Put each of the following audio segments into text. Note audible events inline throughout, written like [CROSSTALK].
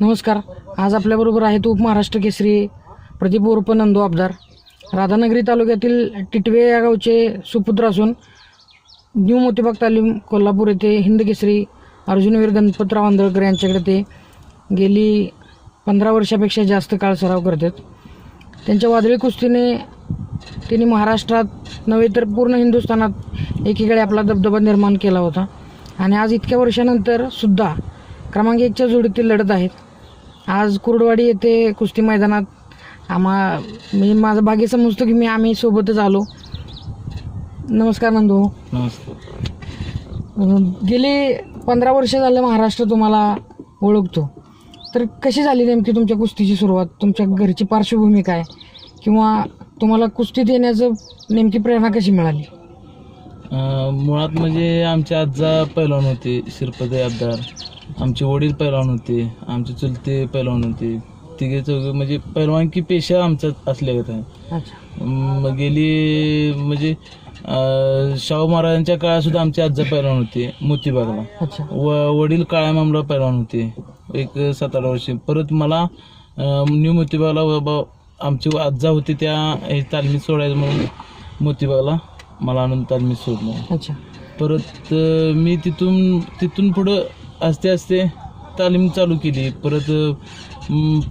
नमस्कार. आज आपल्याबरोबर आहेत उपमहाराष्ट्र केसरी प्रदीप उर्फ नंदू आबदार. राधानगरी तालुक्यातील टिटवे या गावचे सुपुत्र असून न्यू मोतीबाग तालीम कोल्हापूर येथे हिंद केसरी अर्जुनवीर गणपतराव आंधळकर यांच्याकडे ते गेली पंधरा वर्षापेक्षा जास्त काळ सराव करतात. त्यांच्या वादळी कुस्तीने त्यांनी महाराष्ट्रात नव्हे तर पूर्ण हिंदुस्थानात एकीकडे आपला दबदबा निर्माण केला होता. आणि आज इतक्या वर्षानंतर सुद्धा क्रमांक एकच्या जोडीतील लढत आहेत. आज कुर्डवाडी येथे कुस्ती मैदानात आम्हा मी माझं भाग्य समजतो की मी आम्ही सोबतच आलो. नमस्कार नंदू. नमस्कार गेली पंधरा वर्ष झाले महाराष्ट्र तुम्हाला ओळखतो. तर कशी झाली नेमकी तुमच्या कुस्तीची सुरुवात? तुमच्या घरची पार्श्वभूमी काय? किंवा तुम्हाला कुस्तीत येण्याचं नेमकी प्रेरणा कशी मिळाली? मुळात म्हणजे आमचे आजा पैलवान होते शिरपते आबदार आमचे वडील पैलवान होते आमचे चुलते पैलवान होते. तिघे चौघे म्हणजे पैलवानकी पेशा आमचा असल्यागत आहे मग गेली म्हणजे अं, शाहू महाराजांच्या काळात सुद्धा आमचे आजा पैलवान होते मोतीबागला. अच्छा. व वडील काळ्या मामला पैलवान होते. एक सात आठ वर्षे. परत मला अं, न्यू मोतीबागला बाबा आमचे आजा होते त्या हे तालमीत सोडायचं म्हणून मोतीबागला मला आणून तालमीत सोडलं. अच्छा. परत अं, मी तिथून तिथून पुढं असते असते तालीम चालू केली. परत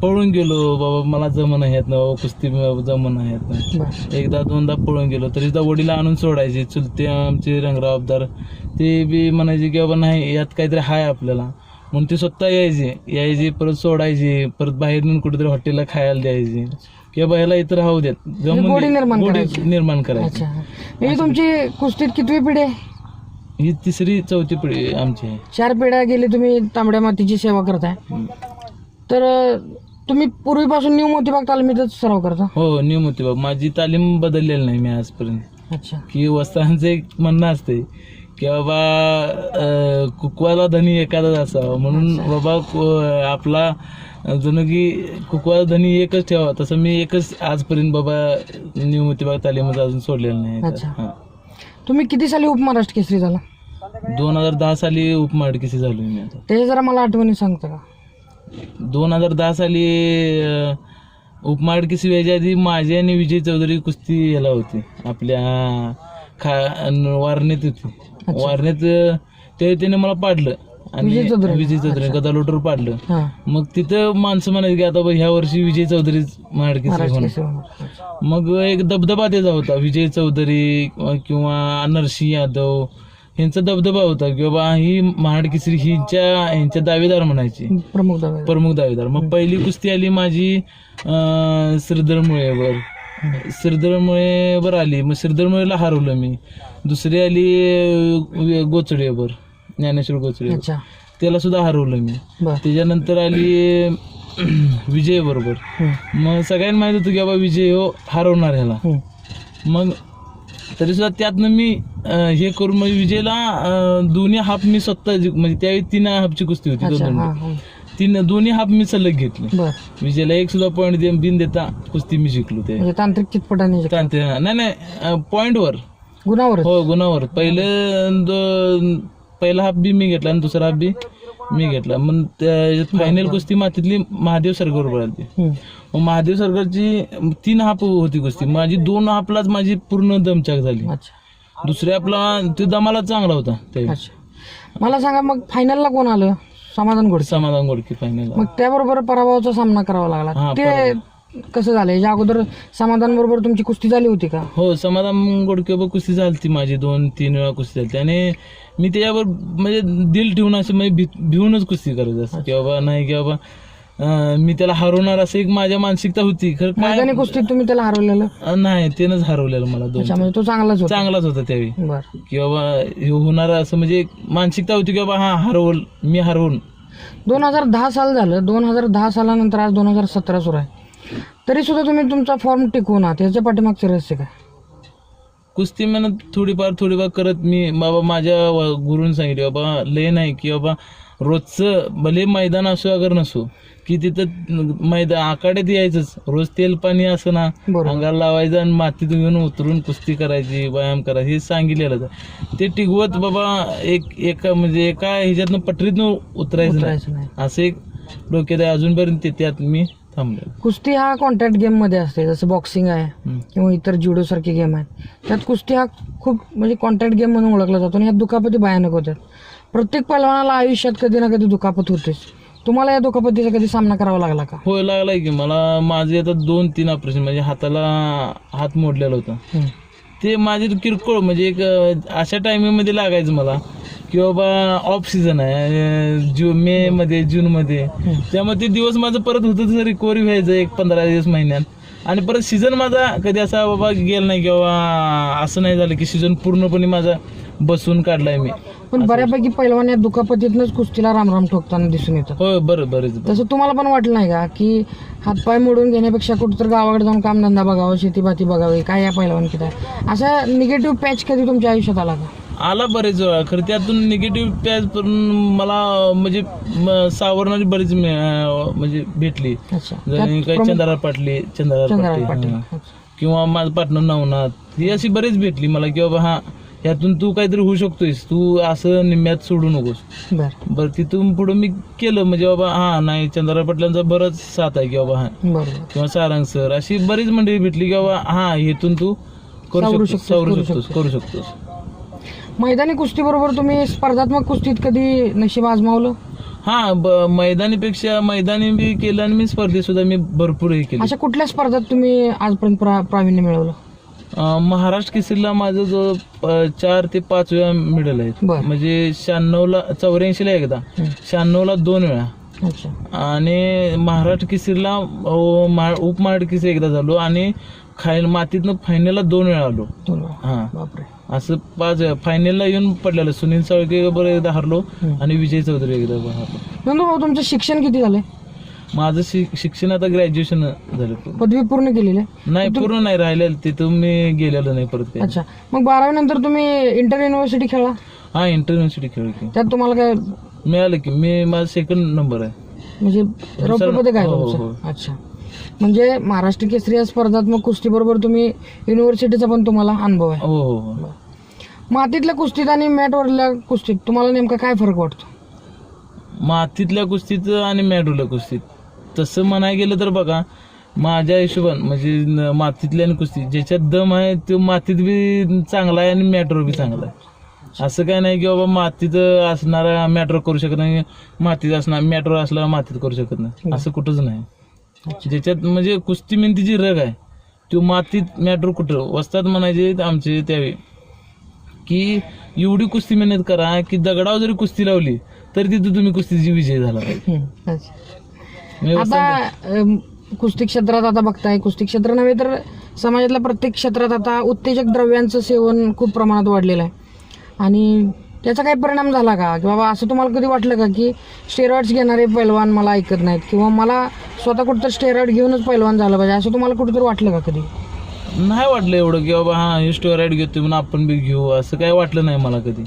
पळून गेलो. बाबा मला जमन आहेत ना बाबा कुस्ती जमन आहेत ना एकदा दोनदा पळून गेलो. तरी सुद्धा वडील आणून सोडायचे. चुलते आमचे रंगराव अबदार ते बी म्हणायचे की बाबा नाही यात काहीतरी हाय आपल्याला. म्हणून ते स्वतः यायचे. यायचे परत सोडायचे. परत बाहेर नेऊन कुठेतरी हॉटेलला खायला द्यायचे. किंवा ह्याला इतर राहू देत. म्हणजे गोडी निर्माण करायची. म्हणजे तुमची कुस्तीत कितवी पिढी आहे? ही तिसरी चौथी पिढी आमची. आहे चार पिढ्या गेली तुम्ही तांबड्या मातीची सेवा करताय. तर तुम्ही पूर्वीपासून न्यू मोतीबाग तालमीतच सराव करता? हो न्यू मोतीबाग. माझी तालीम बदललेली नाही मी आजपर्यंत. अच्छा. की वस्तांचं एक म्हणणं असते की बाबा कुकवाला धनी एखादाच असावा. म्हणून बाबा कु- आपला जणू की कुकवाला धनी एकच ठेवा तसं मी एकच आजपर्यंत बाबा न्यू मोतीबाग तालीमच अजून सोडलेलं नाही. अच्छा. हां. तुम्ही किती साली उपमहाराष्ट्र केसरी झाला? दोन हजार दहा साली उपमाडकीसी झालो मी आता. त्याच्या जरा मला आठवणी सांगता का? दोन हजार दहा साली अं, उपमाडकीसी व्हायच्या आधी माझी आणि विजय चौधरी कुस्ती याला होती. आपल्या खा अन वारणेत होती. वारणेत अं, ते त्याने मला पाडलं. विजय चौधरी? विजय चौधरी गदालोटर पाडलं. हां. मग तिथं माणसं म्हणायची की आता ह्या वर्षी विजय महाराष्ट्र केसरी होणार. मग एक दबदबा त्याचा होता. विजय चौधरी किंवा नरसिंह यादव यांचा दबदबा होता की बाबा ही महाड केसरी हिच्या ह्यांच्या दावेदार म्हणायची. प्रमुख दावे प्रमुख दावेदार. मग पहिली कुस्ती आली माझी अं, श्रीधरमुळेवर. श्रीधरमुळेवर आली. मग श्रीधरमुळेला हरवलं मी. दुसरी आली अं, गोचडेवर. ज्ञानेश्वर अच्छा. त्याला सुद्धा हरवलं मी. बर. त्याच्यानंतर आली [CLEARS THROAT] विजय बरोबर. मग सगळ्यांना माहीत होतं की बाबा विजय हो हरवणार ह्याला. हम्म. मग तरी सुद्धा त्यातनं मी अं, हे करून म्हणजे विजयला अं, दोन्ही हाफ मी स्वतः जिंक- म्हणजे त्यावेळी तीन हाफची कुस्ती होती अच्छा दोन हां तीन दोन्ही हाफ मी सलग घेतले. बर. विजयला एक सुद्धा पॉईंट दे बिन देता कुस्ती मी जिंकलो ते. म्हणजे तांत्रिक चितपटाने तांत्रिक- नाही नाही पॉइंटवर गुणावर हो गुणावर पहिलं पहिला हाफ बी मी घेतला आणि दुसरा हाफ बी मी घेतला. मग फायनल कुस्ती मातीतली महादेव सरकार बरोबर. मग महादेव सरकारची तीन हाफ होती कुस्ती. माझी दोन हाफलाच माझी पूर्ण दमचाक झाली. दुसऱ्या आपला तो दमाला चांगला होता त्यावेळी मला सांगा मग फायनलला कोण आलं? समाधान गोडसे समाधान गोडकी फायनल मग त्याबरोबर पराभवाचा सामना करावा लागला. ते कसं झालं? याच्या अगोदर समाधान बरोबर तुमची कुस्ती झाली होती का? हो समाधान गोडके कुस्ती झाली माझी. दोन तीन वेळा कुस्ती झाली आणि मी त्याच्यावर म्हणजे दिल ठेवून असं म्हणजे भी- भिवूनच कुस्ती करत असं की बाबा नाही की बाबा अं, मी त्याला हरवणार असं एक माझ्या मानसिकता होती. खरं काय मैदानी कुस्तीत तुम्ही त्याला हरवलेलं? अं, नाही त्यानंच हरवलेलं मला दोन अच्छा म्हणजे तो चांगलाच होता. चांगलाच होता त्यावेळी. बर. की बाबा हे होणार असं म्हणजे एक मानसिकता होती की बाबा हा हरवल मी हरवून. दोन हजार दहा साल झालं. दोन हजार दहा सालानंतर आज दोन हजार सतरा सुरू आहे. तरी सुद्धा तुम्ही तुमचा फॉर्म टिकवून आहात. याच्या पाठीमागचे रहस्य काय? कुस्ती मेहनत थोडीफार थोडीफार करत मी बाबा माझ्या व- गुरुने सांगितले बाबा लय नाही की बाबा रोजचं भले मैदान असो अगर नसो की तिथं मैदान आखाड्यात यायचंच. रोज तेल पाणी असं ना बरोबर. अंगाला लावायचं आणि मातीत घेऊन उतरून कुस्ती करायची व्यायाम करायची हे सांगितलेलं. ते टिकवत बाबा एक एका म्हणजे एका ह्याच्यातनं पटरीतनं उतरायचं नाही. उतरायचं नाही. असं एक डोक्यात आहे. अजूनपर्यंत ते- त्यात मी. कुस्ती हा कॉन्टॅक्ट गेममध्ये असते जसं बॉक्सिंग आहे. किंवा इतर जुडो सारखे गेम आहेत. त्यात कुस्ती हा खूप म्हणजे कॉन्टॅक्ट गेम म्हणून ओळखला जातो आणि ह्यात दुखापती भयानक होतात प्रत्येक पैलवानाला आयुष्यात कधी ना कधी दुखापत होतेच. तुम्हाला या दुखापतीचा कधी सामना करावा लागला का? होय लागलाय की. मला माझे आता दोन तीन ऑपरेशन म्हणजे हाताला हात मोडलेला होता. ते माझे किरकोळ म्हणजे एक अशा टायमिंगमध्ये लागायचं मला. की बाबा ऑफ सीझन आहे अं, जू मे मध्ये जून मध्ये. त्यामुळे ते दिवस माझं परत होतं रिकव्हरी व्हायचं एक पंधरा दिवस महिन्यात. आणि परत सीझन माझा कधी असा बाबा गेला नाही किंवा असं नाही झालं की सीझन पूर्णपणे माझा बसून काढलाय मी. पण बऱ्यापैकी पैलवान या दुखापतीतनंच कुस्तीला रामराम ठोकताना दिसून येतात होय बरं बरेच तसं तुम्हाला पण वाटलं नाही का की हातपाय मोडून घेण्यापेक्षा कुठं तर गावाकडे जाऊन कामधंदा बघावं शेतीबाती बघावी काय या पैलवानकीत आहे? असा निगेटिव्ह पॅच कधी तुमच्या आयुष्यात आला का? आला बरेच वेळा खरं त्यातून निगेटिव्ह पॅच पण मला म्हणजे म- सावरणारी बरीच मी- अं, म्हणजे भेटली. अच्छा. काही चंद्रार पाटली चंद्रार चंद्रकांत पाटली. पाटील. हां. किंवा माझं पार्टनर नवनाथ ही अशी बरीच भेटली मला की बाबा हा यातून तू काहीतरी होऊ शकतोयस तू असं निम्म्यात सोडू नकोस. बर. बरं तिथून पुढे मी केलं म्हणजे बाबा हा नाही चंद्रा पाटलांचा बरंच साथ आहे की बाबा हा. बरोबर. किंवा सारंग सर अशी बरीच मंडळी भेटली की बाबा हा इथून तू सावरू करू शकतोस शकतोस, सावरू करू शकतोस. करू शकतोस. मैदानी कुस्ती बरोबर तुम्ही स्पर्धात्मक कुस्तीत कधी नशीब आजमावलं? हा ब- मैदानीपेक्षा मैदानी बी केलं आणि मी स्पर्धेत सुद्धा मी भरपूर हे केले. अशा कुठल्या स्पर्धात तुम्ही आजपर्यंत प्रा- प्रावीण्य मिळवलं? अं, महाराष्ट्र केसरीला माझं जो अं, चार ते पाच वेळा मिडल आहेत. बर. म्हणजे शहाण्णवला चौऱ्याऐंशीला एकदा शहाण्णवला दोन वेळा. अच्छा. आणि महाराष्ट्र केसरीला अं, महा- उपमहाराष्ट्र केसरी एकदा झालो आणि खाय मातीतनं फायनलला दोन वेळा आलो. दोन वेळा. हा. बापरे. असं पाच फायनलला येऊन पडलेलं. सुनील साळके बरोबर एकदा हरलो. आणि विजय चौधरी एकदा हरलो. नंदू भाऊ तुमचं शिक्षण किती झालंय? माझं शि- शिक्षण आता ग्रॅज्युएशन झालं. पूर्ण. पदवी पूर्ण केलेली आहे? नाही पूर्ण नाही राहिलेलं. तिथून मी गेलेलो नाही परत काही. अच्छा. मग बारावी नंतर तुम्ही इंटर युनिव्हर्सिटी खेळला? हा इंटरयुनिव्हर्सिटी खेळ की. त्यात तुम्हाला काय मिळालं की. मी माझा सेकंड नंबर आहे. म्हणजे रौप्य पदक आहे हो, हो, तुमचं अच्छा. म्हणजे महाराष्ट्र केसरी या स्पर्धात्मक कुस्ती बरोबर तुम्ही युनिव्हर्सिटीचा पण तुम्हाला अनुभव आहे. हो हो हो. मातीतल्या कुस्तीत आणि मॅटवरल्या कुस्तीत तुम्हाला नेमका काय फरक वाटतो? मातीतल्या कुस्तीत आणि मॅडूला कुस्तीत. तसं म्हणाय गेलं तर बघा माझ्या हिशोबान म्हणजे न- मातीतल्या आणि कुस्ती ज्याच्यात दम आहे तो मातीत बी चांगला आहे आणि मॅट्रो बी चांगला आहे. असं काय नाही की बाबा मातीत असणारा मॅट्रो करू शकत नाही. मातीत असणार मॅट्रो असला मातीत करू शकत नाही. असं कुठंच नाही. ज्याच्यात म्हणजे कुस्ती मेहनती जी रग आहे तो मातीत मॅट्रो कुठं? वस्तात म्हणायचे आमचे त्यावेळी की एवढी कुस्ती मेहनत करा की दगडावर जरी कुस्ती लावली तरी तिथे तुम्ही कुस्तीची विजय झाला पाहिजे. म्हणजे आता कुस्ती क्षेत्रात आता बघताय कुस्ती क्षेत्र नव्हे तर समाजातल्या प्रत्येक क्षेत्रात आता उत्तेजक द्रव्यांचं सेवन खूप प्रमाणात वाढलेलं आहे. आणि त्याचा काही परिणाम झाला का? की बाबा असं तुम्हाला कधी वाटलं का की स्टेरॉइड्स घेणारे पैलवान मला ऐकत नाहीत? किंवा मला स्वतः कुठं स्टेरॉइड घेऊनच पैलवान झालं पाहिजे? असं तुम्हाला कुठेतरी वाटलं का कधी? नाही वाटलं एवढं की बाबा हा स्टोराईड घेतो म्हणून आपण बी घेऊ. असं काही वाटलं नाही मला कधी.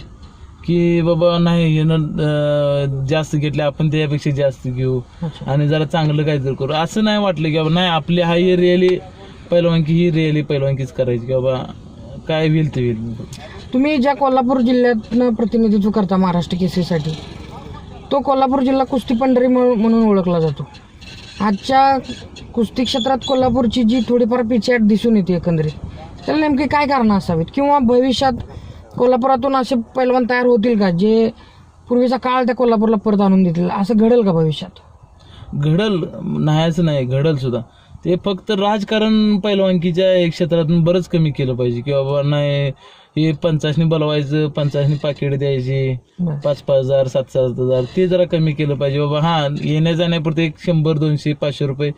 की बाबा नाही हे न जास्त घेतले आपण त्याच्यापेक्षा जास्त घेऊ. आणि जरा चांगलं काहीतरी करू. असं नाही वाटलं की बाबा नाही आपली हा ही रिअली पहिलवानकी ही रिअली पहिलवानकीच करायची. की बाबा काय होईल ते होईल. तुम्ही ज्या कोल्हापूर जिल्ह्यातनं प्रतिनिधित्व करता महाराष्ट्र केसरीसाठी तो कोल्हापूर जिल्हा कुस्ती पंढरी म्हणून ओळखला जातो. आजच्या कुस्ती क्षेत्रात कोल्हापूरची जी थोडीफार पिछेहाट दिसून येते एकंदरीत त्याला नेमकी काय कारणं असावीत? किंवा भविष्यात कोल्हापुरातून असे पैलवान तयार होतील का जे पूर्वीचा काळ त्या कोल्हापूरला परत आणून देतील? असं घडेल का भविष्यात? घडल नाहीचं नाही घडल सुद्धा. ते फक्त राजकारण पैलवानकीच्या एक क्षेत्रातून बरंच कमी केलं पाहिजे. की बाबा नाही हे पंचाशनी बोलवायचं पंचाशनी पाकिट द्यायची. पाच पाच हजार सात सात हजार ते जरा कमी केलं पाहिजे. बाबा हा येण्या जाण्यापुरते एक शंभर दोनशे पाचशे रुपये.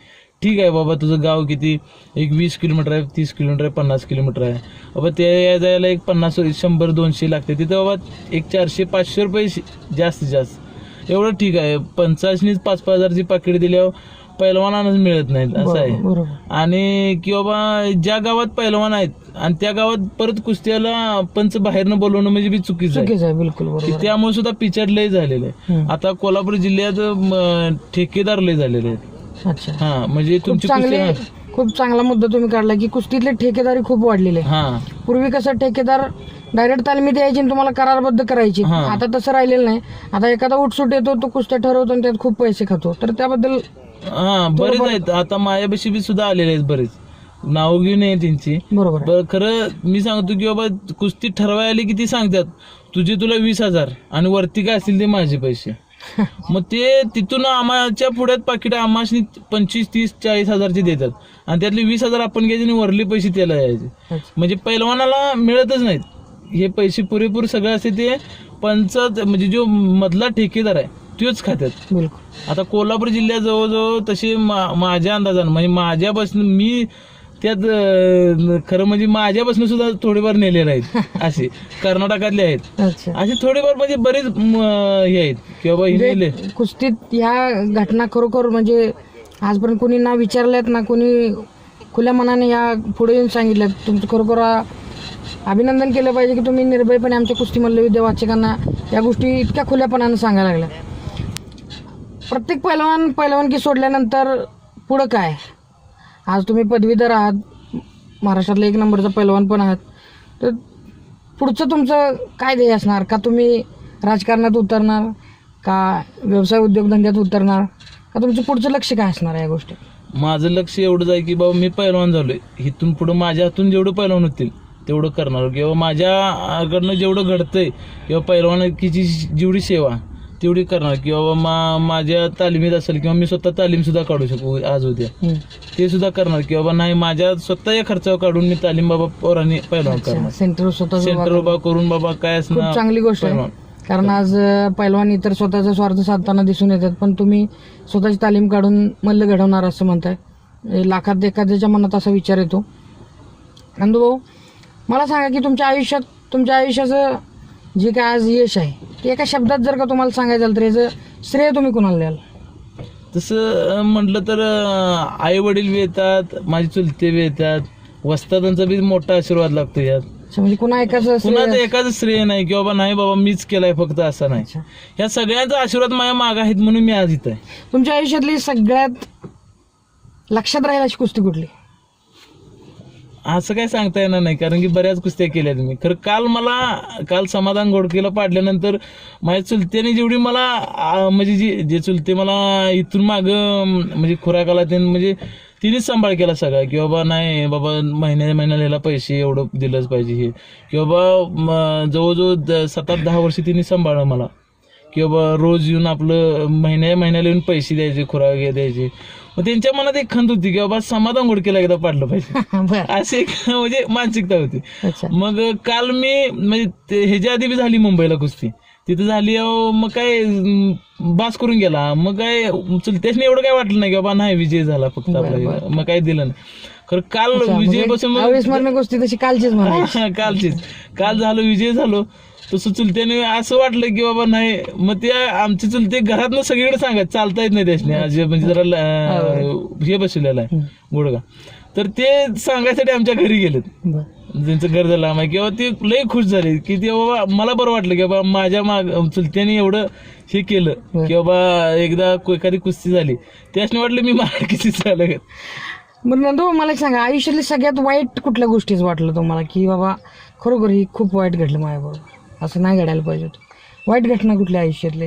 ठीक आहे बाबा तुझं गाव किती? एक वीस किलोमीटर आहे तीस किलोमीटर आहे पन्नास किलोमीटर आहे. बाबा ते या जायला एक पन्नास शंभर दोनशे लागते. तिथं बाबा एक चारशे पाचशे रुपये जास्तीत जास्त. एवढं ठीक आहे. पंचाशनीच पाच पाच हजारची पाकिट दिल्यावर पैलवानांनाच मिळत नाहीत असं आहे. बरोबर. आणि की बाबा ज्या गावात पैलवान आहेत आणि त्या गावात परत कुस्त्याला पंच बाहेरनं बोलवणं म्हणजे बी चुकीचं आहे. चुकीचं आहे बिलकुल की त्यामुळे सुद्धा पिचड लय झालेलं आहे हम्म. आता कोल्हापूर जिल्ह्यात म, ठेकेदार लय झालेले आहेत. अच्छा. हा म्हणजे खूप तुमची चांगले कुस्ती खूप चांगला मुद्दा तुम्ही काढला की कुस्तीतले ठेकेदारी खूप वाढलेले आहे हा. पूर्वी कसं ठेकेदार डायरेक्ट तालमीत यायची आणि तुम्हाला करारबद्ध करायची. हा. आता तसं राहिलेलं नाही. आता एखादा उठसूट येतो तो कुस्त्या ठरवतो आणि त्यात खूप पैसे खातो. तर त्याबद्दल हा बरेच आहेत. आता माझ्यापाशी बी सुद्धा आलेले आहेत बरेच. नाव घेऊन आहे त्यांची. बरोबर आहे. बरं खरं मी सांगतो की बाबा कुस्ती ठरवायला आली की ती सांगतात तुझे तुला वीस हजार आणि वरती काय असतील ते माझे पैसे. [LAUGHS] मग ते तिथून आम्हाच्या पुढ्यात पाकिट आम्हाशी पंचवीस तीस चाळीस हजारचे देतात. आणि त्यातले वीस हजार आपण घ्यायचे आणि वरले पैसे त्याला यायचे अच्छा. म्हणजे पैलवानाला मिळतच नाहीत. हे पैसे पुरेपूर सगळं असते ते पंच म्हणजे जो मधला ठेकेदार आहे तोच खात्यात. बिलकुल. आता कोल्हापूर जिल्ह्यात जवळजवळ तसे मा- माझ्या अंदाजानं म्हणजे माझ्यापासून मी त्यात अं, खरं म्हणजे माझ्यापासून सुद्धा थोडेफार नेलेले आहेत. [LAUGHS] असे कर्नाटकातले आहेत. अच्छा. असे थोडेफार म्हणजे बरेच म, हे आहेत. की बाबा हे नेले. म्हणजे कुस्तीत ह्या घटना खरोखर म्हणजे आजपर्यंत कोणी ना विचारल्यात ना कोणी खुल्या मनाने या पुढे येऊन सांगितल्यात तुमचं खरोखर आ- अभिनंदन केलं पाहिजे की तुम्ही निर्भयपणे आमच्या कुस्ती मल्लविद्या वाचकांना या गोष्टी इतक्या खुल्यापणाने सांगायला लागल्या. प्रत्येक पैलवान पैलवानकी सोडल्यानंतर पुढं काय? आज तुम्ही पदवीधर आहात. महाराष्ट्रातला एक नंबरचा पैलवान पण आहात. तर पुढचं तुमचं काय ध्येय असणार? का तुम्ही राजकारणात उतरणार? का व्यवसाय उद्योगधंद्यात उतरणार? का तुमचं पुढचं लक्ष काय असणार या गोष्टी माझं लक्ष एवढंच आहे की बाबा मी पैलवान झालोय. इथून पुढं माझ्या हातून जेवढं पैलवान होतील तेवढं करणार. किंवा माझ्याकडनं जेवढं घडतंय किंवा पैलवानकीची जेवढी सेवा तेवढी करणार किंवा मा माझ्या तालमीत असेल किंवा मी स्वतः तालीम सुद्धा काढू शकू आज उद्या. ते सुद्धा करणार की बाबा नाही माझ्या स्वतःच्या खर्चावर काढून मी तालीम बाबा पोरांनी पैलवान करणार. सेंटर स्वतः सेंटर उभा करून बाबा काय असणार? चांगली गोष्ट आहे. कारण आज पैलवान इतर स्वतःचा स्वार्थ साधताना दिसून येतात पण तुम्ही स्वतःची तालीम काढून मल्ल घडवणार असं म्हणताय. हे लाखात एखाद्याच्या मनात असा विचार येतो. नंदू भाऊ मला सांगा की तुमच्या आयुष्यात तुमच्या आयुष्याचं जे काय आज यश आहे ते एका शब्दात जर का तुम्हाला सांगायचं झालं तर याचं श्रेय तुम्ही कुणाला द्याल? तसं म्हटलं तर आई वडील बी येतात माझे चुलते बी येतात वस्तादांचा बी मोठा आशीर्वाद लागतो यात. अच्छा, म्हणजे कुणा एकाच कुणाचं एकाच श्रेय नाही की बाबा नाही बाबा मीच केलाय फक्त असं नाही. अच्छा. ह्या सगळ्यांचा आशीर्वाद माझ्या माग आहेत म्हणून मी आज इथं आहे. तुमच्या आयुष्यातली सगळ्यात लक्षात राहील अशी कुस्ती कुठली? असं काय सांगता येणार नाही कारण की बऱ्याच कुस्त्या केल्या मी. खरं काल मला काल समाधान घोडकेला पाडल्यानंतर माझ्या चुलत्याने जेवढी मला म्हणजे जे जे चुलते मला इथून माग म्हणजे खुराकाला त्यानं म्हणजे तिनेच सांभाळ केला सगळा की बाबा नाही बाबा महिन्या महिन्याला याला पैसे एवढं दिलंच पाहिजे हे. की बाबा जवळजवळ द- सात आठ दहा वर्ष तिने सांभाळलं मला. की बाबा रोज येऊन आपलं महिन्या महिन्याला येऊन पैसे द्यायचे खुराक द्यायचे. मग त्यांच्या मनात एक खंत होती की बाबा समाधान घोडकेला एकदा पाडलं पाहिजे. [LAUGHS] बर. अशी एक म्हणजे मानसिकता होती. अच्छा. मग काल मी म्हणजे ते- ह्याच्या आधी बी झाली मुंबईला कुस्ती तिथं झाली अहो, मग काय अं, बास करून गेला. मग काय चुलत्याने एवढं काय वाटलं नाही की बाबा नाही विजय झाला फक्त आपला. मग काय दिलं नाही. खरं काल विजय बसून अविस्मरणीय गोष्टी तशी कालचीच [LAUGHS] कालचीच. काल झालो विजय झालो. तसं चुलत्याने असं वाटलं की बाबा नाही मग ते आमचे चुलते घरात सगळीकडे सांगत चालता येत नाही त्याने आज म्हणजे जरा अं, हे. बसलेलं आहे गुडगा तर ते सांगायसाठी आमच्या घरी गेलेत. बर. त्यांचं घर झालं आम्हाला किंवा ते लय खुश झाले की ते बाबा मला बरं वाटलं की बाबा माझ्या माग चुलत्याने एवढं हे केलं की बाबा एकदा को- एखादी कुस्ती झाली. त्याने वाटलं मी मला किती झालं. बरं नंदू मला एक सांगा आयुष्यातली सगळ्यात वाईट कुठल्या गोष्टीच वाटलं तुम्हाला की बाबा खरोखर ही खूप वाईट घडलं माझ्याबरोबर? असं नाही घडायला पाहिजे होतं. वाईट घटना कुठल्या आयुष्यातली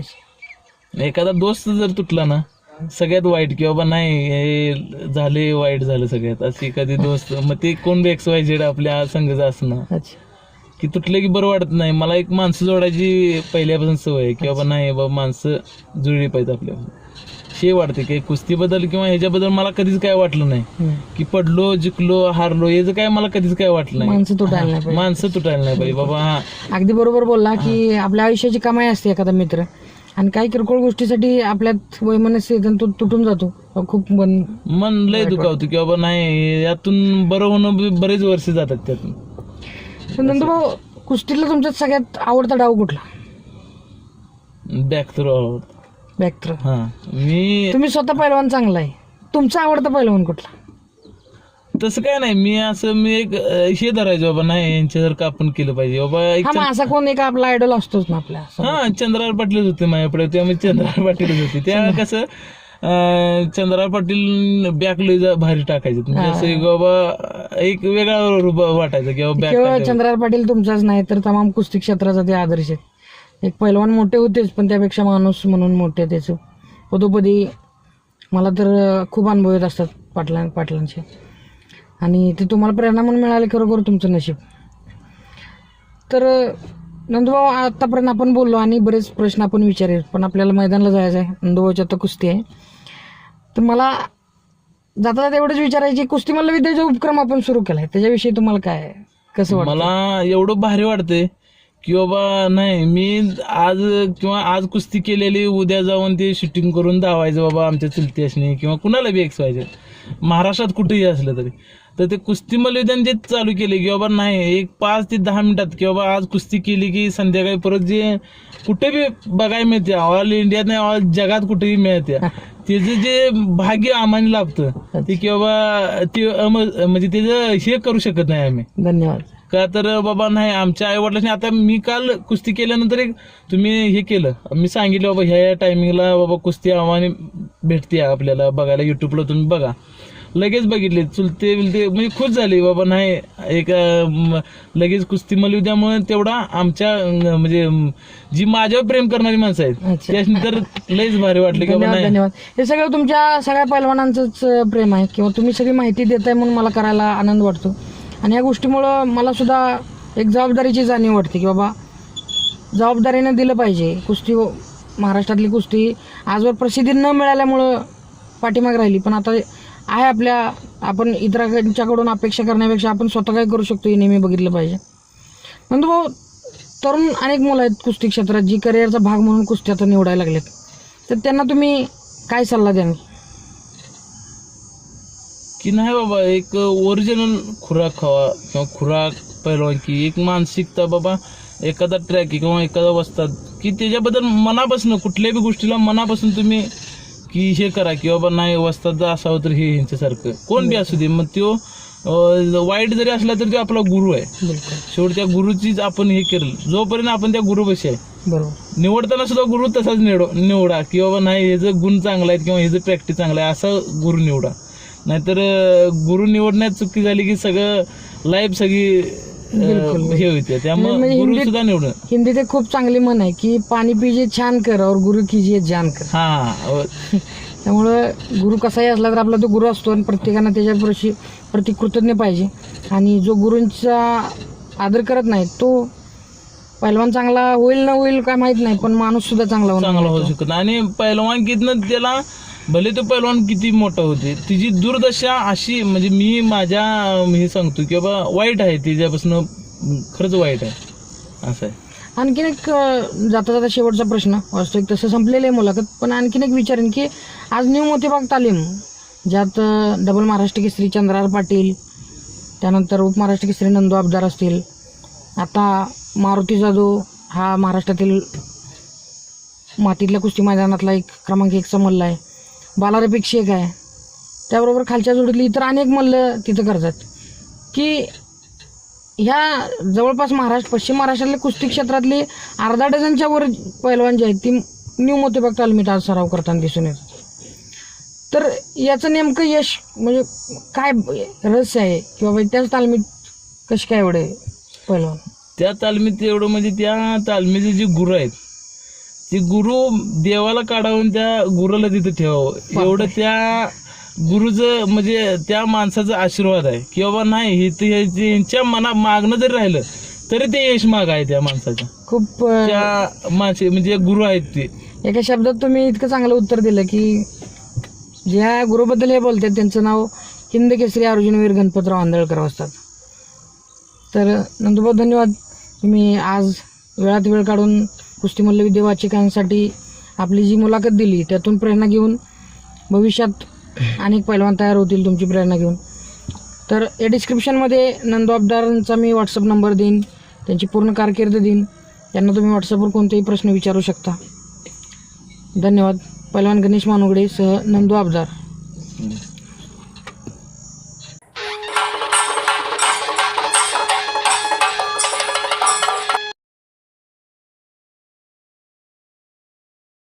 एखादा दोस्त जर तुटला ना सगळ्यात वाईट की बाबा नाही हे झाले वाईट झालं सगळ्यात. अशी एखादी दोस्त मग ते कोण बी एक्स वाय झेड आपल्या संघच असणं अच्छा. की तुटले की बरं वाटत नाही. मला एक माणसं जोडायची पहिल्यापासून सवय आहे की बाबा नाही बाबा माणसं जुळली पाहिजे आपल्या हे वाटते की कुस्तीबद्दल किंवा ह्याच्याबद्दल मला कधीच काय वाटलं नाही. की पडलो जिंकलो हारलो याचं काय मला कधीच काय वाटलं नाही. माणसं तुटायला नाही पाहिजे. माणसं तुटायला नाही पाहिजे. बाबा हा. अगदी बरोबर बोलला की आपल्या आयुष्याची कमाई असते एखादा मित्र. आणि काही किरकोळ गोष्टीसाठी आपल्यात वैमनस्य तो तुटून जातो. खूप मन मन लय दुखावतं की बाबा नाही यातून बरं होणं बी बरेच वर्ष जातात त्यातून. तर नंदूभाऊ कुस्तीतला तुमच्यात सगळ्यात आवडता डाव कुठला? बॅक थ्रो बॅक्टर हा मी तुम्ही स्वतः पहिलवान चांगला आहे. तुमचा आवडता पहिलवान कुठला? तसं काय नाही मी असं मी एक अं, हे धरायचो बाबा नाही यांच्यासारखं आपण केलं पाहिजे. बाबा एक हा मग असा कोण एक आपला आयडल असतोच ना आपल्या हा चंद्रहार पाटीलच होते माझ्याकडे तेव्हा मी चंद्रहार पाटीलच होते. त्या कसं अं, चंद्रा पाटील बॅक लय भारी टाकायचे. म्हणजे असं एक बाबा एक वेगळा रूप वाटायचं की बाबा केवळ बॅक चंद्रार पाटील तुमचाच नाही तर तमाम कुस्ती क्षेत्राचा ते आदर्श आहे. एक पैलवान मोठे होतेच पण त्यापेक्षा माणूस म्हणून मोठे त्याचं पदोपदी मला तर खूप अनुभव येत असतात पाटलां पाटलांचे. आणि ते तुम्हाला प्रेरणा म्हणून मिळाले खरोखर तुमचं नशीब. तर अं, आत्तापर्यंत आतापर्यंत आपण बोललो आणि बरेच प्रश्न आपण विचारेल पण आपल्याला मैदानाला जायचं आहे नंदुभाऊची आता कुस्ती आहे. तर मला जाता जाता एवढंच विचारायचे कुस्ती मल्ल विद्याचा उपक्रम आपण सुरू आहे त्याच्याविषयी तुम्हाला काय कसं मला एवढं भारी वाटतंय की बाबा नाही मी आज किंवा आज कुस्ती केलेली उद्या जाऊन ते शूटिंग करून धावायचं बाबा आमच्या चुलती असणे किंवा कुणाला बी एक्स व्हायचं महाराष्ट्रात कुठेही असलं तरी. तर ते कुस्ती मल्लयुद्धान जे चालू केले की बाबा नाही एक पाच ते दहा मिनिटात की बाबा आज कुस्ती केली की संध्याकाळी परत जे कुठे बी बघायला मिळते ऑल इंडियात नाही ऑल जगात कुठेही मिळते [LAUGHS] त्याचं जे भाग्य आम्हाला लाभतं ते की बाबा ते म्हणजे त्याचं हे करू शकत नाही आम्ही. धन्यवाद. का तर बाबा नाही आमच्या आई वडिलांनी आता मी काल कुस्ती केल्यानंतर एक तुम्ही हे केलं. मी सांगितलं बाबा ह्या टायमिंगला बाबा कुस्ती आव्हाने भेटते आपल्याला बघायला युट्यूबला तुम्ही बघा. लगेच बघितले चुलते बिलते म्हणजे खुश झाली बाबा नाही एक लगेच कुस्ती मला उद्यामुळे तेवढा आमच्या म्हणजे जी माझ्यावर प्रेम करणारी माणसं आहेत अच्छा. त्याच्यानी तर लईच भारी वाटले की बाबा धन्यवाद नाही. धन्यवाद. हे सगळं तुमच्या सगळ्या पैलवानांचंच अं, प्रेम आहे किंवा तुम्ही सगळी माहिती देताय म्हणून मला करायला आनंद वाटतो. आणि या गोष्टीमुळं मला सुद्धा एक जबाबदारीची जाणीव वाटते की बाबा जबाबदारीनं दिलं पाहिजे. कुस्ती हो, महाराष्ट्रातली कुस्ती आजवर प्रसिद्धी न मिळाल्यामुळं पाठीमाग राहिली. पण आता आहे आपल्या आपण इतरांच्याकडून अपेक्षा करण्यापेक्षा आपण स्वतः काय करू शकतो हे नेहमी बघितलं पाहिजे. नंतर भाऊ तरुण अनेक मुलं आहेत कुस्ती क्षेत्रात जी करिअरचा भाग म्हणून कुस्ती आता निवडायला लागलेत. तर त्यांना तुम्ही काय सल्ला द्याल? की नाही बाबा एक ओरिजिनल खुराक खावा किंवा खुराक पैलवानकी एक मानसिकता बाबा एखादा ट्रॅक किंवा एखादा वस्तात की त्याच्याबद्दल मनापासून कुठल्याही गोष्टीला मनापासून तुम्ही की हे करा की बाबा नाही वस्तात जर असावं तर हे ह्यांच्यासारखं. कोण बी असू दे मग तो वाईट जरी असला तरी तो आपला गुरु आहे. शेवटी त्या गुरुचीच आपण हे केलं. जोपर्यंत आपण त्या गुरुपाशी आहे बरोबर. निवडताना सुद्धा गुरु तसाच निवड निवडा की बाबा नाही ह्याचं गुण चांगला आहे किंवा ह्याचं प्रॅक्टिस चांगला आहे असं गुरु निवडा. नाहीतर गुरु निवडण्यात चुकी झाली की सगळं लाईफ सगळी हे होते. त्यामुळे म्हणजे गुरु हिंदीत- सुद्धा निवडून. हिंदी ते खूप चांगली म्हण आहे की पाणी पिजे छान कर और गुरु कीजिए जान कर. हा [LAUGHS] त्यामुळं गुरु कसाही असला तर आपला तो गुरु असतो आणि प्रत्येकानं त्याच्या प्रति कृतज्ञ पाहिजे. आणि जो गुरूंचा आदर करत नाही तो पहिलवान चांगला होईल ना होईल काय माहीत नाही पण माणूस सुद्धा चांगला होणार चांगला होऊ शकत. आणि पैलवानकीतनं त्याला भले तो पैलवान किती मोठा होते तिची दुर्दशा अशी म्हणजे मी माझ्या हे सांगतो की बाबा वाईट आहे तिच्यापासून खरंच वाईट आहे. असं आहे. आणखीन एक अं, जाता जाता शेवटचा प्रश्न वास्तविक तसं संपलेलं आहे मुलाखत पण आणखीन एक विचारेन की आज न्यू मोतीबाग तालीम ज्यात अं, डबल महाराष्ट्र केसरी चंद्रार पाटील त्यानंतर उपमहाराष्ट्र केसरी नंदू आबदार असतील आता मारुती जाधव हा महाराष्ट्रातील मातीतल्या कुस्ती मैदानातला एक क्रमांक एकचा मल्ल आहे बालारपेक शेख आहे. त्याबरोबर खालच्या जोडीतली इतर अनेक मल्ल तिथं करतात. की ह्या जवळपास महाराष्ट्र पश्चिम महाराष्ट्रातले कुस्ती क्षेत्रातले अर्धा डझनच्या वर पैलवान जे आहेत ती न्यू मोतीबाग तालमीत आज सराव करताना दिसून येतात. तर याचं नेमकं यश म्हणजे काय रहस्य आहे किंवा त्याच तालमीत कशी काय एवढे पैलवान? त्या तालमीत एवढं म्हणजे त्या तालमीचे जे गुरु आहेत ते गुरु देवाला काढावून त्या गुरुला तिथं ठेवावं. एवढं त्या गुरुचं म्हणजे त्या माणसाचा आशीर्वाद आहे. की बाबा नाही हे ते हे- यांच्या मना मागणं जरी राहिलं तरी ते यश माग आहे त्या माणसाच्या खूप त्या माणसे म्हणजे गुरु आहेत ते. एका शब्दात तुम्ही इतकं चांगलं उत्तर दिलं की ज्या गुरुबद्दल हे बोलतात त्यांचं नाव हिंद केसरी अर्जुनवीर गणपतराव आंधळकर असतात तर नंदुभाऊ धन्यवाद. तुम्ही आज वेळात वेळ काढून कुस्ती मल्लविद्या वाचिकांसाठी आपली जी मुलाखत दिली त्यातून प्रेरणा घेऊन भविष्यात अनेक पैलवान तयार होतील तुमची प्रेरणा घेऊन. तर या डिस्क्रिप्शनमध्ये नंदबाबदारांचा मी व्हॉट्सअप नंबर देईन त्यांची पूर्ण कारकीर्द देईन. त्यांना तुम्ही व्हॉट्सअपवर कोणतेही प्रश्न विचारू शकता. धन्यवाद. पैलवान गणेश मानुगडे सह नंदू आबदार